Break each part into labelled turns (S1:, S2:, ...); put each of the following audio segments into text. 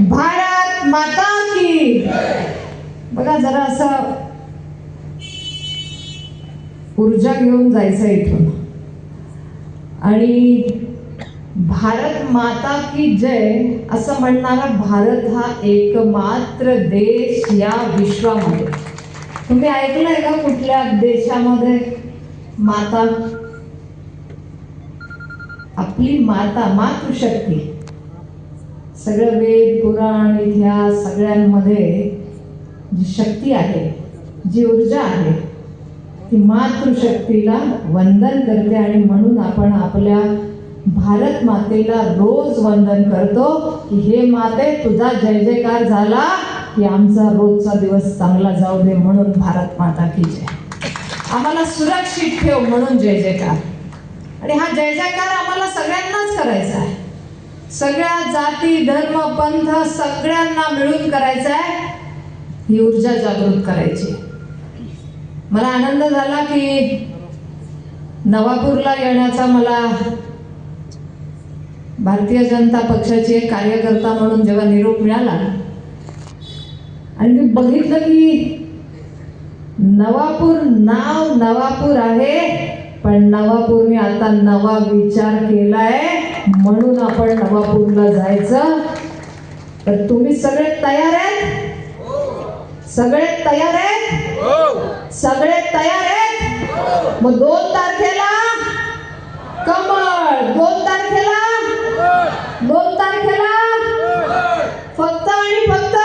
S1: भारत माता की बघा जरा असं ऊर्जा घेऊन जायचं इथून. आणि भारत माता की जय असं म्हणणारा भारत हा एकमात्र देश या विश्वामध्ये. तुम्ही ऐकलंय का कुठल्या देशामध्ये माता? आपली माता मातृशक्ती. सगळं वेद पुराण इतिहास सगळ्यांमध्ये जी शक्ती आहे जी ऊर्जा आहे ती मातृशक्तीला वंदन करते आणि म्हणून आपण आपल्या भारत मातेला रोज वंदन करतो की हे माते तुझा जय जयकार झाला की आमचा रोजचा दिवस चांगला जाऊ दे म्हणून भारत माता की जय. आम्हाला सुरक्षित ठेव म्हणून जय जयकार. आणि हा जय जयकार आम्हाला सगळ्यांनाच करायचा आहे. सगळ्या जाती धर्म पंथ सगळ्यांना मिळून करायचा आहे ही ऊर्जा जागृत करायची. मला आनंद झाला की नवापूरला येण्याचा मला भारतीय जनता पक्षाची एक कार्यकर्ता म्हणून जेव्हा निरोप मिळाला आणि मी बघितलं की नवापूर नाव नवापूर आहे पण नवापूरने आता नवा विचार केलाय. म्हणून आपण नवापूरला जायचं. तर तुम्ही सगळे तयार आहेत? सगळे तयार आहेत? सगळे तयार आहेत? मग दोन तारखेला कमळ. दोन तारखेला? दोन तारखेला? फक्त आणि फक्त?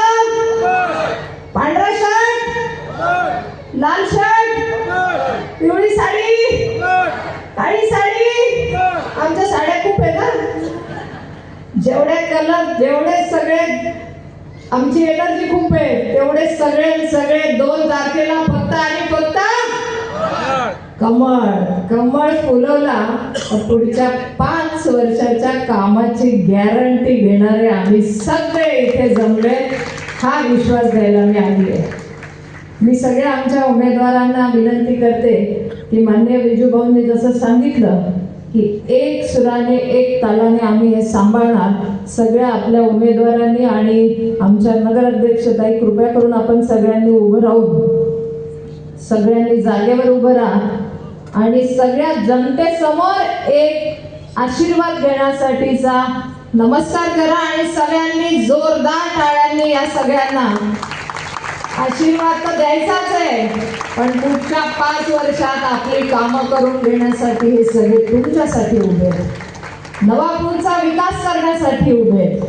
S1: पांढरा शर्ट? लाल शर्ट? पिवळी साडी काळी साडी आमच्या साड्या खूप आहे ना जेवढे कलर जेवढे सगळे आमची एनर्जी खूप आहे. तेवढे सगळे सगळे दोन तारखेला फक्त आणि फक्त कमळ. कमळ फुलवला. पुढच्या पाच वर्षाच्या कामाची गॅरंटी घेणारे आम्ही सगळे इथे जमले. हा विश्वास द्यायला मी आली आहे. मी सगळ्या आमच्या उमेदवारांना विनंती करते की मान्य विजूभाऊंनी जसं सांगितलं की एक सुराने एक तालाने आम्ही हे सांभाळणार सगळ्या आपल्या उमेदवारांनी आणि आमच्या नगराध्यक्षताई कृपया करून आपण सगळ्यांनी उभं राहून सगळ्यांनी जागेवर उभं राहा आणि सगळ्या जनतेसमोर एक आशीर्वाद घेण्यासाठीचा नमस्कार करा आणि सगळ्यांनी जोरदार टाळ्यांनी या सगळ्यांना आशीर्वाद तर द्यायचाच आहे. पण पुढच्या पाच वर्षात आपली कामं करून घेण्यासाठी हे सगळे तुमच्यासाठी उभे आहेत. नवापूरचा विकास करण्यासाठी उभे आहेत.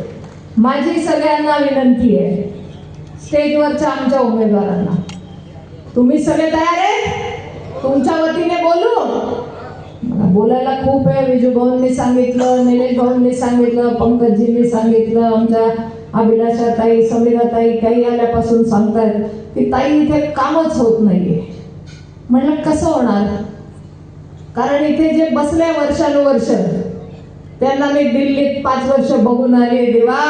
S1: माझी सगळ्यांना विनंती आहे. स्टेजवरच्या आमच्या उमेदवारांना. तुम्ही सगळे तयार आहे तुमच्या वतीने बोलू? मला बोलायला खूप आहे. विजू भाऊंनी सांगितलं निलेश भाऊंनी सांगितलं पंकजजींनी सांगितलं आमच्या अभिलाषा ताई समीरा ताई काही आल्यापासून सांगतायत की ताई इथे कामच होत नाहीये. म्हणलं कसं होणार? कारण इथे जे बसले वर्षानुवर्ष त्यांना मी दिल्लीत पाच वर्ष बघून आले देवा!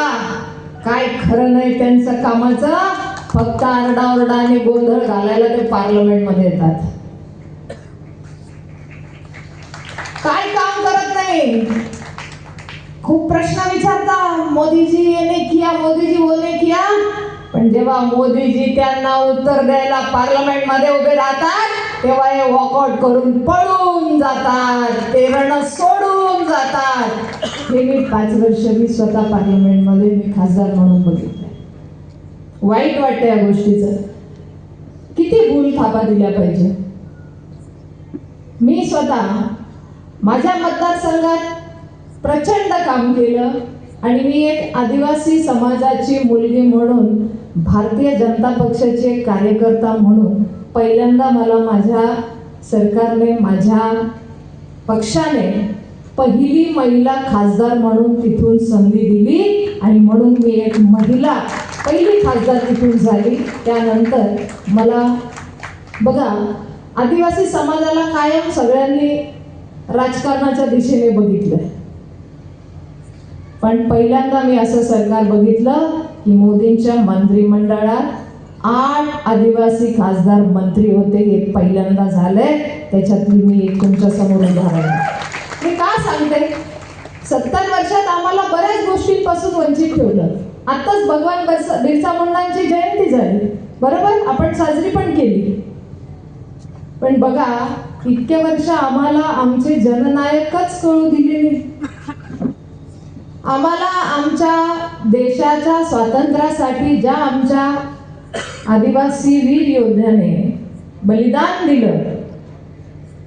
S1: काय खरं नाही त्यांचं कामाचं फक्त आरडाओरडा आणि गोंधळ घालायला ते पार्लमेंटमध्ये येतात. काय काम करत नाही? खूप प्रश्न विचारता मोदीजी येणे किया? मोदीजी बोलणे किया? पण जेव्हा मोदीजी त्यांना उत्तर द्यायला पार्लमेंटमध्ये उभे राहतात तेव्हा हे वॉकआउट करून पळून जातात. ते रण सोडून जातात. हे मी पाच वर्ष मी स्वतः पार्लमेंटमध्ये मी खासदार म्हणून बघितलंय. वाईट वाटतं या गोष्टीचं. किती भूल थापा दिल्या पाहिजे. मी स्वतः माझ्या मतदारसंघात प्रचंड काम केलं. आणि मी एक आदिवासी समाजाची मुलगी म्हणून भारतीय जनता पक्षाची एक कार्यकर्ता म्हणून पहिल्यांदा मला माझ्या सरकारने माझ्या पक्षाने पहिली महिला खासदार म्हणून तिथून संधी दिली. आणि म्हणून मी एक महिला पहिली खासदार तिथून झाली. त्यानंतर मला बघा आदिवासी समाजाला कायम सगळ्यांनी राजकारणाच्या दिशेने बघितलं पण पहिल्यांदा मी असं सरकार बघितलं की मोदींच्या मंत्रिमंडळात आठ आदिवासी खासदार मंत्री होते हे पहिल्यांदा झालंय. त्याच्यातली मी एक तुमच्यासमोर उदाहरण मी का सांगते? सत्तर वर्षात आम्हाला बऱ्याच गोष्टींपासून वंचित ठेवलं. आताच भगवान बिरसा मुंडांची जयंती झाली. बरोबर? आपण साजरी पण केली. पण बघा इतके वर्ष आम्हाला आमचे जननायकच कळू दिलेले. आम्हाला आमच्या देशाच्या स्वातंत्र्यासाठी ज्या आमच्या आदिवासी वीर योद्ध्याने बलिदान दिलं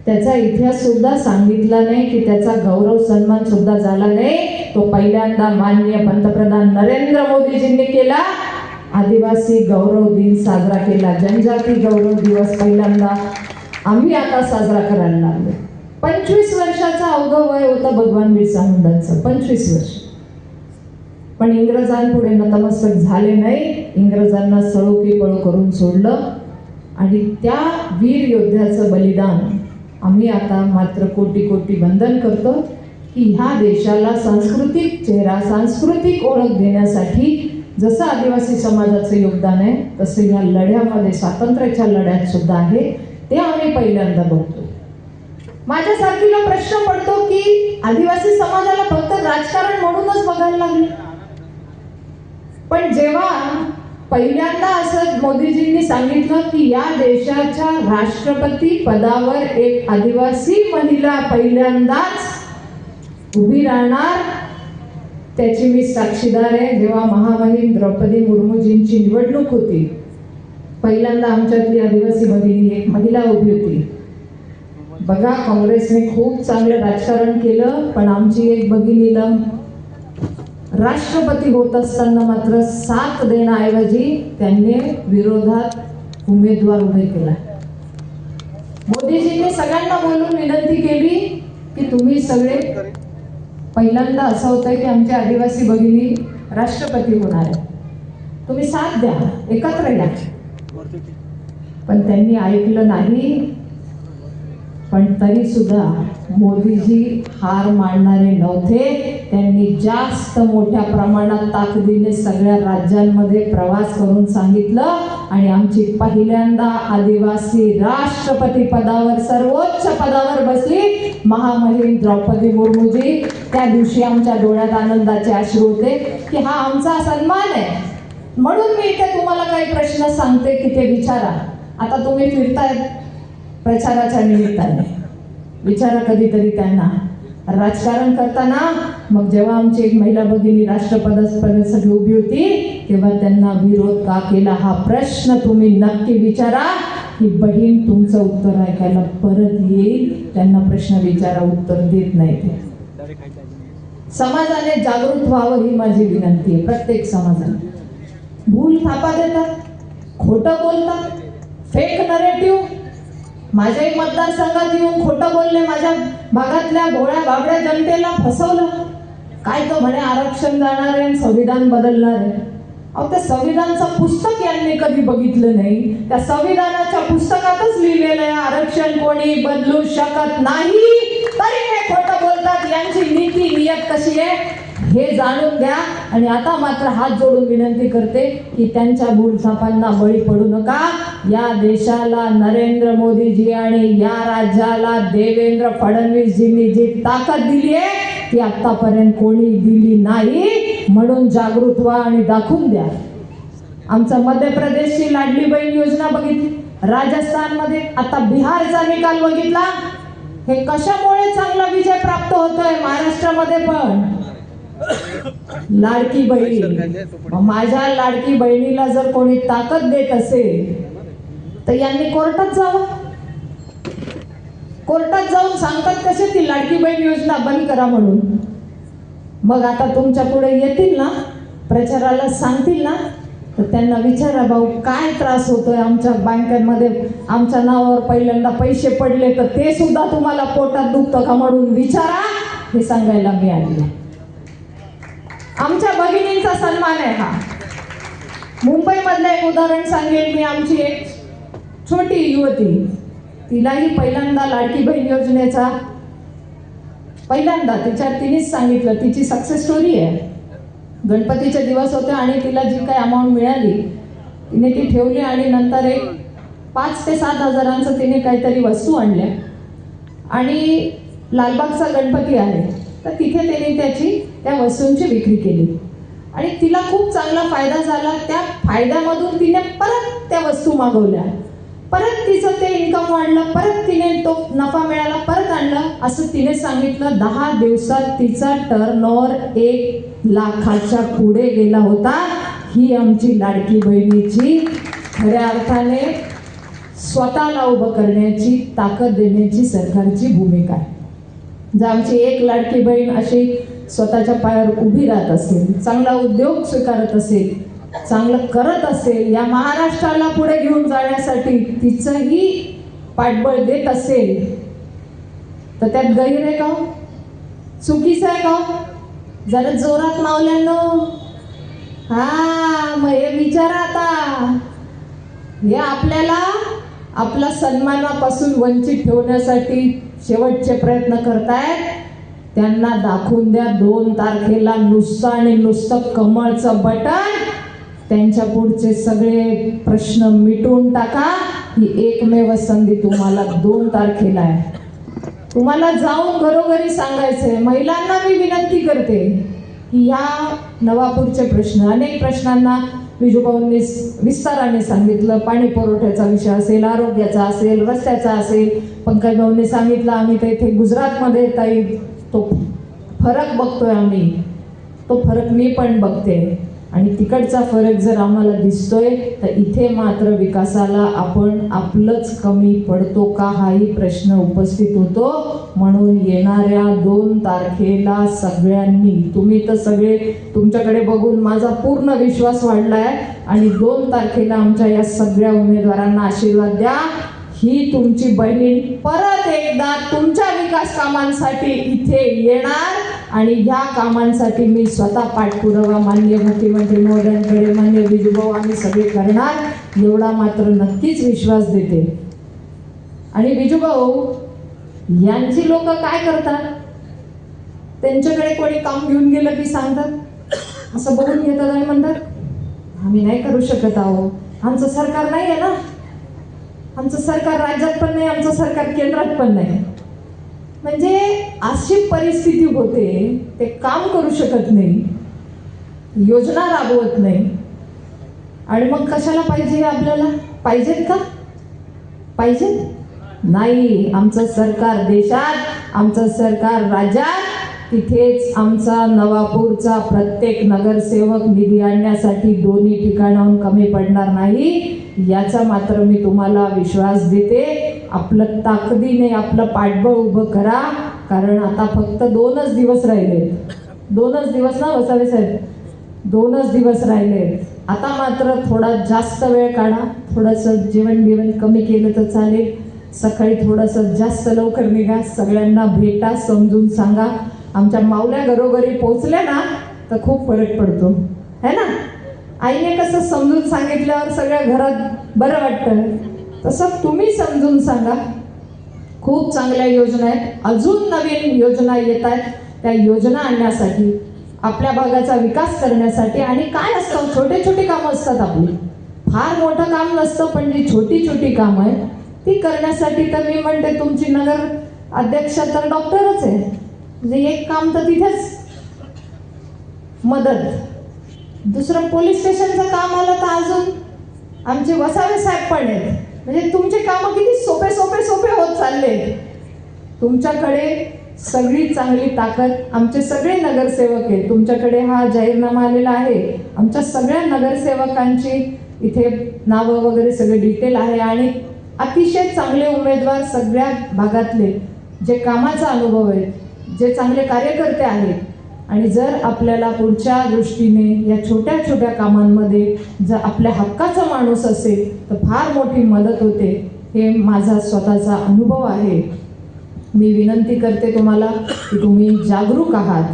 S1: त्याचा इतिहास सुद्धा सांगितला नाही की त्याचा गौरव सन्मान सुद्धा झाला नाही. तो पहिल्यांदा माननीय पंतप्रधान नरेंद्र मोदीजींनी केला. आदिवासी गौरव दिन साजरा केला. जनजाती गौरव दिवस पहिल्यांदा आम्ही आता साजरा करायला लागलो. पंचवीस वर्षाचा अवघं वय होता भगवान बिरसा मुंडांचं. पंचवीस वर्ष. पण इंग्रजांपुढे नतमस्तक झाले नाही. इंग्रजांना सळो पळो करून सोडलं. आणि त्या वीर योद्ध्याचं बलिदान आम्ही आता मात्र कोटी कोटी वंदन करतो की ह्या देशाला सांस्कृतिक चेहरा सांस्कृतिक ओळख देण्यासाठी जसं आदिवासी समाजाचं योगदान आहे तसं ह्या लढ्यामध्ये स्वातंत्र्याच्या लढ्यात सुद्धा आहे. ते आम्ही पहिल्यांदा बघतो. माझ्यासारखीला प्रश्न पडतो की आदिवासी समाजाला फक्त राजकारण म्हणूनच बघायला लागले. पण जेव्हा पहिल्यांदा असं मोदीजींनी सांगितलं की या देशाच्या राष्ट्रपती पदावर एक आदिवासी महिला पहिल्यांदाच उभी राहणार त्याची मी साक्षीदार आहे. जेव्हा महामहिम द्रौपदी मुर्मूजींची निवडणूक होती पहिल्यांदा आमच्यातली आदिवासी भगिनी एक महिला उभी होती. बघा काँग्रेसने खूप चांगलं राजकारण केलं पण आमची एक भगिनीला राष्ट्रपती होत असताना मात्र साथ देण्याऐवजी त्यांनी विरोधात उमेदवार उभे केला. मोदीजींनी सगळ्यांना बोलून विनंती केली की तुम्ही सगळे पहिल्यांदा असं होतं की आमच्या आदिवासी भगिनी राष्ट्रपती होणार आहे. तुम्ही साथ द्या एकत्र या. पण त्यांनी ऐकलं नाही पण तरीसुद्धा मोदीजी हार मानणारे नव्हते. त्यांनी जास्त मोठ्या प्रमाणात ताकदीने सगळ्या राज्यांमध्ये प्रवास करून सांगितलं. आणि आमची पहिल्यांदा आदिवासी राष्ट्रपती पदावर सर्वोच्च पदावर बसली महामहिम द्रौपदी मुर्मूजी. त्या दिवशी आमच्या डोळ्यात आनंदाचे अश्रू होते की हा आमचा सन्मान आहे. म्हणून मी इथे तुम्हाला काही प्रश्न सांगते की ते विचारा. आता तुम्ही फिरतायत. प्रचाराच्या निमित्ताने. विचारा कधीतरी त्यांना. राजकारण करताना मग जेव्हा आमची एक महिला भगिनी राष्ट्रपदासाठी उभी होती तेव्हा त्यांना विरोध का केला हा प्रश्न तुम्ही नक्की विचारा की बहीण तुमचं उत्तर ऐकायला परत येईल. त्यांना प्रश्न विचारा उत्तर देत नाही ते. समाजाने जागृत व्हावं ही माझी विनंती आहे प्रत्येक समाजाने भूल थापा देतात खोटं बोलतात फेक नरेटिव्ह माझ्या एक मतदारसंघात येऊन खोटं बोलले माझ्या भागातल्या भोळ्या बाबड्या जनतेला फसवलं. काय तो म्हणे आरक्षण जाणार आहे आणि संविधान बदलणार आहे. अहो त्या संविधानचं पुस्तक यांनी कधी बघितलं नाही. त्या संविधानाच्या पुस्तकातच लिहिलेलं आहे आरक्षण कोणी बदलू शकत नाही. तरी हे खोटं बोलतात यांची नीती नियत कशी आहे? हे जाणून घ्या आणि आता मात्र हात जोडून विनंती करते की त्यांच्या भूलथापांना बळी पडू नका. या देशाला नरेंद्र मोदीजी आणि या राज्याला देवेंद्र फडणवीसजींनी जी ताकद दिली आहे ती आतापर्यंत कोणी दिली नाही. म्हणून जागृत व्हा आणि दाखवून द्या. आमचं मध्य प्रदेशची लाडली बहीण योजना बघितली. राजस्थानमध्ये आता बिहारचा निकाल बघितला. हे कशामुळे चांगला विजय प्राप्त होतोय? महाराष्ट्रामध्ये पण. लाडकी बहीण. माझ्या लाडकी बहिणीला जर कोणी ताकद देत असेल तर यांनी कोर्टात जावं. कोर्टात जाऊन सांगतात कसे ती लाडकी बहीण योजना बंद करा म्हणून. मग आता तुमच्यापुढे येतील ना प्रचाराला सांगतील ना तर त्यांना विचारा भाऊ काय त्रास होतोय आमच्या बँकांमध्ये? आमच्या नावावर पहिल्यांदा पैसे पडले तर ते सुद्धा तुम्हाला पोटात दुखतं का म्हणून विचारा हे सांगायला मी आली आहे. आमच्या भगिनींचा सन्मान आहे हा. मुंबईमधलं एक उदाहरण सांगेल मी आमची एक छोटी युवती. तिलाही पहिल्यांदा लाडकी बहीण योजनेचा पहिल्यांदा तिच्या तिनेच सांगितलं तिची सक्सेस स्टोरी आहे. गणपतीचे दिवस होते आणि तिला जी काही अमाऊंट मिळाली तिने ती ठेवली आणि नंतर एक पाच ते सात हजारांचं तिने काहीतरी वस्तू आणल्या. आणि लालबागचा गणपती आहे. तर तिथे तिने त्याची त्या वस्तूंची विक्री केली. आणि तिला खूप चांगला फायदा झाला. त्या फायद्यामधून तिने परत त्या वस्तू मागवल्या. परत तिचं ते इन्कम वाढलं. परत तिने तो नफा मिळाला. परत आणलं. असं तिने सांगितलं. दहा दिवसात तिचा टर्नओव्हर एक लाखाच्या पुढे गेला होता. ही आमची लाडकी बहिणीची खऱ्या अर्थाने स्वतःला उभं करण्याची ताकद देण्याची सरकारची भूमिका आहे. जर आमची एक लाडकी बहीण अशी स्वतःच्या पायावर उभी राहत असेल चांगला उद्योग स्वीकारत असेल चांगलं करत असेल या महाराष्ट्राला पुढे घेऊन जाण्यासाठी तिचंही पाठबळ देत असेल तर त्यात गैर आहे का हो? चुकीचं आहे का हो? जरा जोरात मावल्यानो. हा मग हे विचारा आता. हे आपल्याला आपला सन्मानापासून वंचित ठेवण्यासाठी शेवटचे प्रयत्न करतायत. त्यांना दाखवून द्या दोन तारखेला नुसतं आणि नुसतं कमळचं बटन. त्यांच्या पुढचे सगळे प्रश्न मिटून टाका. ही एकमेव संधी तुम्हाला दोन तारखेला आहे. तुम्हाला जाऊन घरोघरी सांगायचंय. महिलांना मी विनंती करते की ह्या नवापूरचे प्रश्न अनेक प्रश्नांना विजूभाऊंनी विस्ताराने सांगितलं. पाणी पुरवठ्याचा विषय असेल आरोग्याचा असेल रस्त्याचा असेल. पंकजभाऊंनी सांगितलं आम्ही तर इथे गुजरातमध्ये ताई तो फरक बघतोय आम्ही. तो फरक मी पण बघते. आणि तिकडचा फरक जर आम्हाला दिसतोय तर इथे मात्र विकासाला आपण आपलंच कमी पडतो का हाही प्रश्न उपस्थित होतो. म्हणून येणाऱ्या दोन तारखेला सगळ्यांनी तुम्ही तर सगळे तुमच्याकडे बघून माझा पूर्ण विश्वास वाढलाय. आणि दोन तारखेला आमच्या या सगळ्या उमेदवारांना आशीर्वाद द्या. ही तुमची बहीण परत एकदा तुमच्या विकास कामांसाठी इथे येणार आणि ह्या कामांसाठी मी स्वतः पाठपुरावा मान्य मुख्यमंत्री महोदयांकडे म्हणजे मान्य बिजूभाऊ आम्ही सगळे करणार. एवढा मात्र नक्कीच विश्वास देते. आणि बिजूभाऊ यांची लोक काय करतात? त्यांच्याकडे कोणी काम घेऊन गेलं की सांगतात? असं बघून घेतात आणि म्हणतात आम्ही नाही करू शकत आहो. आमचं सरकार नाही आहे ना. आमचं सरकार राज्यात पण नाही आमचं सरकार केंद्रात पण नाही. म्हणजे अशी परिस्थिती होते ते काम करू शकत नाही योजना राबवत नाही. आणि मग कशाला पाहिजे आपल्याला? पाहिजेत का? पाहिजेत? नाही. आमचं सरकार देशात आमचं सरकार राज्यात तिथेच आमचा नवापूरचा प्रत्येक नगरसेवक निधी आणण्यासाठी दोन्ही ठिकाणाहून कमी पडणार नाही याचा मात्र मी तुम्हाला विश्वास देते. आपलं ताकदीने आपलं पाठबळ उभं करा कारण आता फक्त दोनच दिवस राहिले. दोनच दिवस ना वसावे साहेब? दोनच दिवस राहिले. आता मात्र थोडा जास्त वेळ काढा. थोडंसं जेवण बिवण कमी केलं तर चालेल. सकाळी थोडंसं जास्त लवकर निघा. सगळ्यांना भेटा समजून सांगा. आमच्या मावल्या घरोघरी पोचल्या ना तर खूप फरक पडतो. है ना? आईने कसं समजून सांगितल्यावर सगळ्या घरात बरं वाटतं. तसं तुम्ही समजून सांगा. खूप चांगल्या योजना आहेत. अजून नवीन योजना येत आहेत. त्या योजना आणण्यासाठी आपल्या भागाचा विकास करण्यासाठी आणि काय असतं? छोटे छोटे कामं असतात आपली. फार मोठं काम नसतं पण जी छोटी छोटी कामं आहेत ती करण्यासाठी तर मी म्हणते तुमची नगर अध्यक्ष तर डॉक्टरच आहे. म्हणजे एक काम तर तिथेच. मदत. दुसरं पोलीस स्टेशनचं काम आलं तर अजून आमचे वसावे साहेब पण आहेत. म्हणजे तुमचे कामं किती सोपे सोपे सोपे होत चालले. तुमच्याकडे सगळी चांगली ताकद आमचे सगळे नगरसेवक आहेत. तुमच्याकडे हा जाहीरनामा आलेला आहे. आमच्या सगळ्या नगरसेवकांची इथे नावं वगैरे सगळे डिटेल आहे आणि अतिशय चांगले उमेदवार सगळ्या भागातले जे कामाचा अनुभव आहे जे चांगले कार्यकर्ते आहेत आणि जर आपल्याला पुढच्या दृष्टीने या छोट्या छोट्या कामांमध्ये जर आपल्या हक्काचा माणूस असेल तर फार मोठी मदत होते हे माझा स्वतःचा अनुभव आहे. मी विनंती करते तुम्हाला की तुम्ही जागरूक आहात.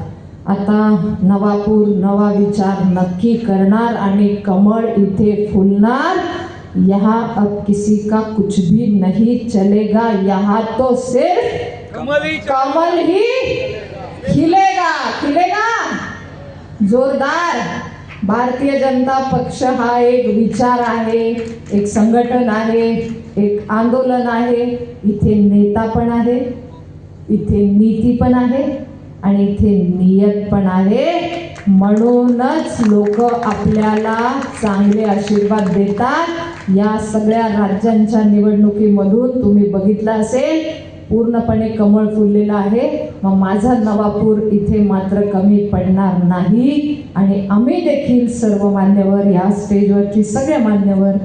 S1: आता नवापूर नवा विचार नक्की करणार आणि कमळ इथे फुलणार. यहाँ अब किसी का कुछ भी नहीं चलेगा यहाँ तो सिर्फ कमल ही खिलेगा खिलेगा जोरदार. भारतीय जनता पक्ष हा एक विचार आहे एक संघटन आहे एक आंदोलन आहे. इथे नेता पण आहे इथे नीती पण आहे आणि इथे नियत पण आहे. म्हणूनच लोक आपल्याला चांगले आशीर्वाद देतात. या सगळ्या राज्यांच्या निवडणुकीमधून तुम्ही बघितलं असेल पूर्णपणे कमळ फुललेलं आहे. मग माझा नवापूर इथे मात्र कमी पडणार नाही. आणि आम्ही देखील सर्व मान्यवर या स्टेजवरची सगळे मान्यवर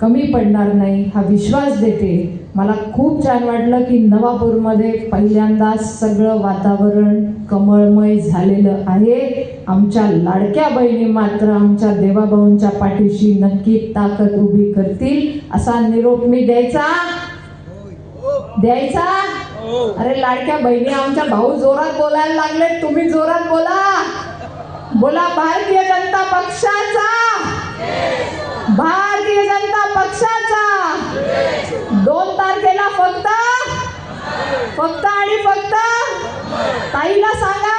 S1: कमी पडणार नाही हा विश्वास देते. मला खूप छान वाटलं की नवापूरमध्ये पहिल्यांदा सगळं वातावरण कमळमय झालेलं आहे. आमच्या लाडक्या बहिणी मात्र आमच्या देवाभाऊंच्या पाठीशी नक्की ताकद उभी करतील असा निरोप मी द्यायचा. द्यायचा? अरे लाडक्या बहिणी आमच्या भाऊ जोरात बोलायला लागले तुम्ही जोरात बोला. बोला भारतीय जनता पक्षाचा. भारतीय जनता पक्षाचा. दोन तारखेला फक्त. फक्त आणि फक्त. ताईला सांगा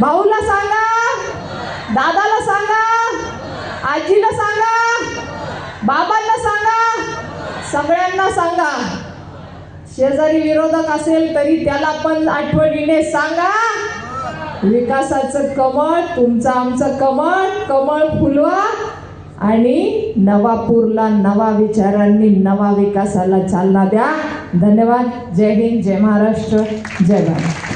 S1: भाऊला सांगा दादाला सांगा आजीला सांगा बाबांना सांगा सगळ्यांना सांगा. शेजारी विरोधक असेल तरी त्याला पण आठवणीने सांगा. विकासाचं कमळ तुमचं आमचं कमळ कमळ फुलवा आणि नवापूरला नवा विचारांनी नवा विकासाला चालना द्या. धन्यवाद. जय हिंद जय महाराष्ट्र जय भारत.